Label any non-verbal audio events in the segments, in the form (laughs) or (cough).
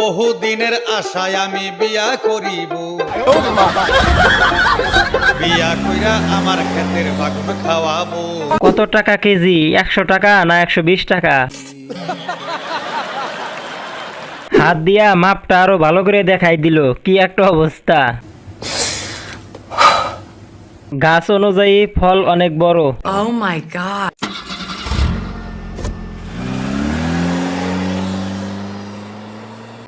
বহু দিনের আশায় আমি বিয়া করিব। বিয়া কইরা আমার ক্ষেতের বাগুন খাওয়াবো। কত টাকা কেজি? একশো টাকা না একশো বিশ টাকা? হাত দিয়া মাপটা আরও ভালো করে দেখাই দিল। কি একটা অবস্থা। গাছ অনুযায়ী ফল অনেক বড়। Oh my god.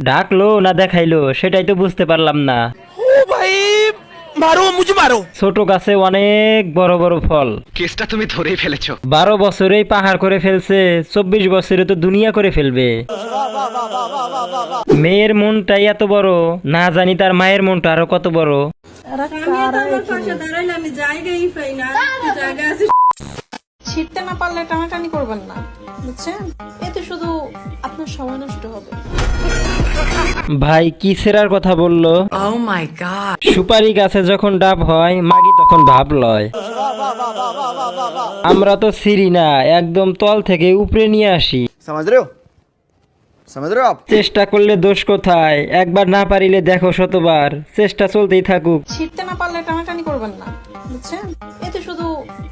ডাকলো না দেখাইলো সেটাই তো বুঝতে পারলাম না। ছোট গাছে অনেক বড় বড় ফল। কেসটা তুমি ধরেই ফেলেছো। বারো বছরেই পাহাড় করে ফেলছে চব্বিশ বছরে তো দুনিয়া করে ফেলবে। মেয়ের মনটাই এত বড় না জানি তার মায়ের মনটা আরও কত বড়। না পারলে টানাটানি করবেন না বুঝছেন? এতে শুধু আপনার সময় নষ্ট হবে। ভাই কি সেরার কথা বলল? ও মাই গড সুপারি গাছে যখন ডাব হয় মাগি তখন ভাব লয়। আমরা তো সিরি না একদম তল থেকে উপরে নিয়ে আসি। সমাজ রেও? চেষ্টা করলে দোষ কোথায়? একবার না পারিলে দেখো শতবার। চেষ্টা চলতেই থাকুক। ছিটতে না পারলে টানাটানি করবেন না বুঝছেন? এতে শুধু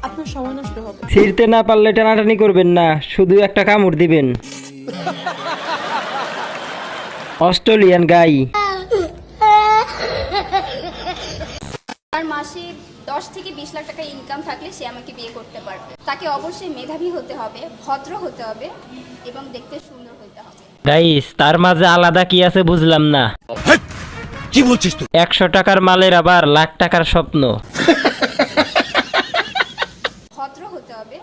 আপনার সময় নষ্ট হবে। ছিঁড়তে না পারলে টানাটানি করবেন না শুধু একটা কামড় দিবেন। অস্ট্রেলিয়ান গাই। তার মাসে দশ থেকে বিশ লাখ টাকা ইনকাম থাকলে সে আমাকে বিয়ে করতে পারবে। তাকে অবশ্যই মেধাবী হতে হবে ভদ্র হতে হবে এবং দেখতে সুন্দর হতে হবে গাইস তার মাঝে আলাদা কি আছে বুঝলাম না। কি বলছিস তুই? একশো টাকার মালের আবার লাখ টাকার স্বপ্ন। ভদ্র হতে হবে।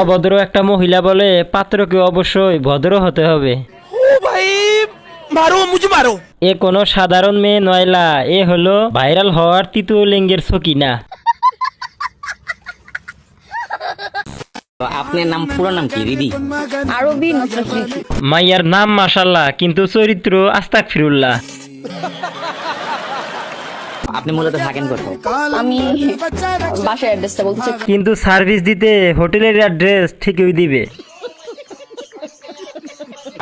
অভদ্র একটা মহিলা বলে পাত্রকে অবশ্যই ভদ্র হতে হবে। মারো মুঝে মারো। এ কোনো সাধারণ মেয়ে নয়লা এ হলো ভাইরাল হওয়ার তৃতীয় লিঙ্গের সকিনা। আপনার নাম পুরো নাম কি দিদি আরবি মাইয়ার নাম মাসাল্লাহ কিন্তু চরিত্র আস্তাক ফিরুল্লাহ। আপনি মূলত থাকেন আমি বাসার অ্যাড্রেসটা চাই। কিন্তু সার্ভিস দিতে হোটেলের অ্যাড্রেস ঠিকই দিবে।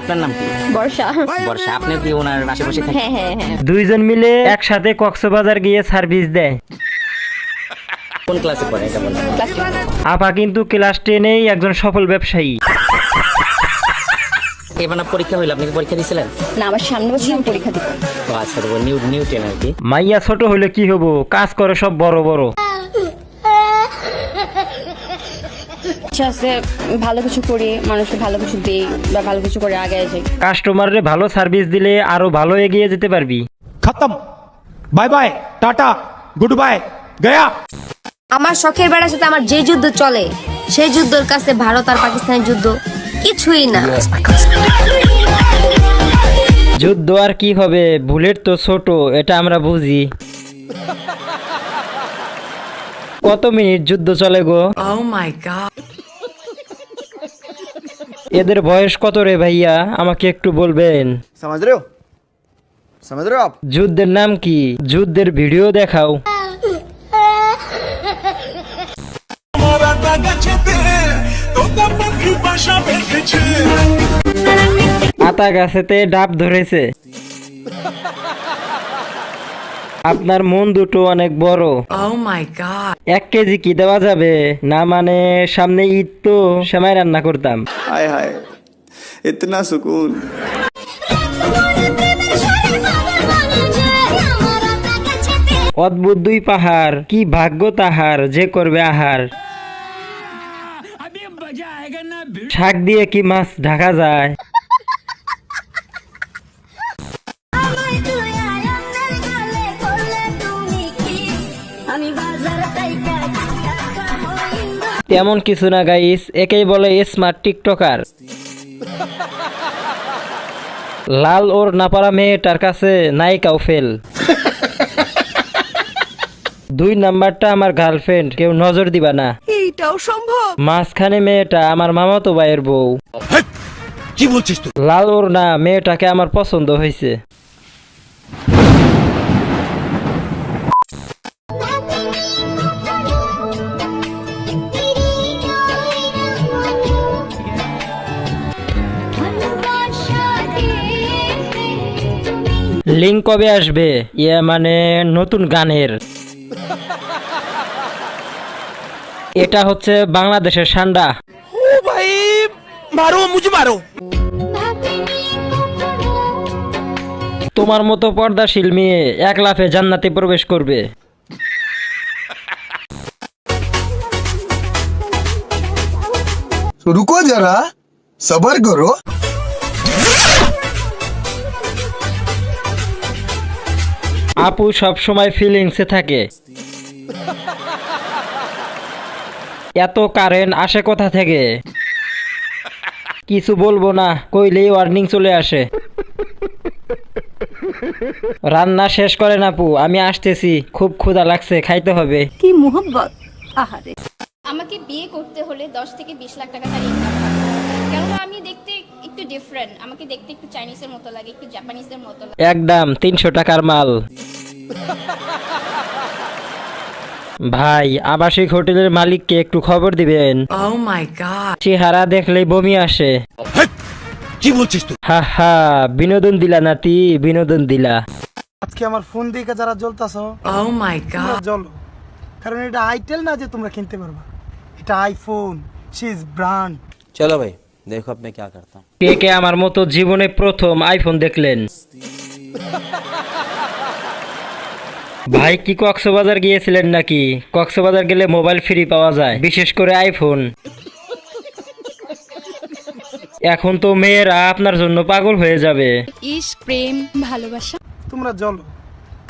আপনার নাম কি? বর্ষা। বর্ষা আপনি কি ওনার আশেপাশে থাকেন? হ্যাঁ হ্যাঁ হ্যাঁ। দুইজন মিলে একসাথে কক্সবাজার গিয়ে সার্ভিস দেয়। কোন ক্লাসে পড়ে এটা বলেন আপা কিন্তু ক্লাস টেনেই একজন সফল ব্যবসায়ী। এবার না পরীক্ষা হইল আপনি কি পরীক্ষা দিয়েছিলেন না আমার সামনে বছর আমি পরীক্ষা দিব আচ্ছা তো নিউ নিউ টেন আর কি। মাইয়া ছোট হলে কি হব? কাজ করে সব বড় বড়। ইচ্ছা আছে ভালো কিছু করি মানুষকে ভালো কিছু দিই বা ভালো কিছু করে আগে যাই। কাস্টমাররে ভালো সার্ভিস দিলে আরও ভালো এগিয়ে যেতে পারবি। খতম। Bye bye tata good bye গয়া। আমার শখের বেড়ার সাথে আমার যে যুদ্ধ চলে সেই যুদ্ধের কাছে ভারত আর পাকিস্তানের যুদ্ধ কিছুই না। যুদ্ধ আর কি হবে? বুলেট তো ছোট এটা আমরা বুঝি। কত মিনিট যুদ্ধ চলে গো? Oh এদের বয়স কত রে ভাইয়া? আমাকে একটু বলবেন। যুদ্ধের নাম কি? যুদ্ধের ভিডিও দেখাও। আতা গাছেতে ডাব ধরেছে। আপনার মন দুটো অনেক বড়। oh এক কেজি কি দেওয়া যাবে? না মানে সামনে ঈদ তো সেমাই রান্না করতাম। হায় হায় ইতনা সুকুন। অদ্ভুত দুই পাহাড় কি ভাগ্য তাহার যে করবে আহার। শাক দিয়ে কি মাছ ঢাকা যায়? তেমন কিছু না গাইস, একেই বলে স্মার্ট টিকটকার লাল ওর নাপারা মেয়েটার কাছে নায়িকাও ফেল দুই নাম্বারটা আমার গার্লফ্রেন্ড কেউ নজর দিবা না। এইটাও সম্ভব? মাঝখানে মেয়েটা আমার মামাতো ভাইয়ের বউ। কি বলছিস তুই? লাল ওর না মেয়েটাকে আমার পছন্দ হয়েছে। লিঙ্ক কবে আসবে? ইয়ে মানে নতুন গানের। এটা হচ্ছে বাংলাদেশের সান্ডা। ও ভাই মারো মুঝে মারো। তোমার মতো পর্দাশীল মেয়ে এক লাফে জান্নাতে প্রবেশ করবে। রুকো যারা সবার করো। আপু সবসময় ফিলিংসে থাকে। এত কারেন্ট আসে কোথা থেকে? কিছু বলব না কইলেই ওয়ার্নিং চলে আসে। রান্না শেষ করেন আপু আমি আসতেছি খুব ক্ষুধা লাগছে খাইতে হবে। কি মোহব্বত? আহারে। আমাকে বিয়ে করতে হলে দশ থেকে বিশ লাখ টাকা তার ইনকাম কেননা আমি দেখতে একটু ডিফারেন্ট আমাকে দেখতে একটু চাইনিজের মতো লাগে একটু জাপানিজের মতো লাগে। একদম তিনশো টাকার মাল। ভাই আবাসিক হোটেলের মালিককে একটু খবর দিবেন। Oh my god. চেহারা দেখলেই বমি আসে। কি বলছিস তুই? হা হা বিনোদন দিলা নাতি বিনোদন দিলা। আজকে আমার ফোন দিকে যারা জ্বলতাছ Oh my তোমরা god. জ্বলো। কারণ এটা আইটেল না যে তোমরা কিনতে পারবা। এটা আইফোন ইজ ব্র্যান্ড। চলো ভাই দেখো আপনি কি করতাম কে কে আমার মতো জীবনে প্রথম আইফোন দেখলেন? (laughs) ভাই কি কক্সবাজার গিয়েছিলেন নাকি? কক্সবাজার গেলে মোবাইল ফ্রি পাওয়া যায় বিশেষ করে আইফোন। এখন তো মেয়েরা আপনার জন্য পাগল হয়ে যাবে। ইস প্রেম ভালোবাসা। তোমরা জ্বলো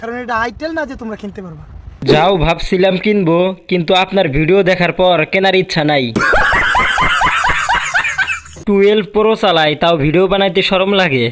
কারণ এটা আইটেল না যে তোমরা কিনতে পারবা। যাও ভাবছিলাম কিনবো কিন্তু আপনার ভিডিও দেখার পর কেনার ইচ্ছা নাই। টুয়েলভ প্রো চালাই তাও ভিডিও বানাইতে শরম লাগে।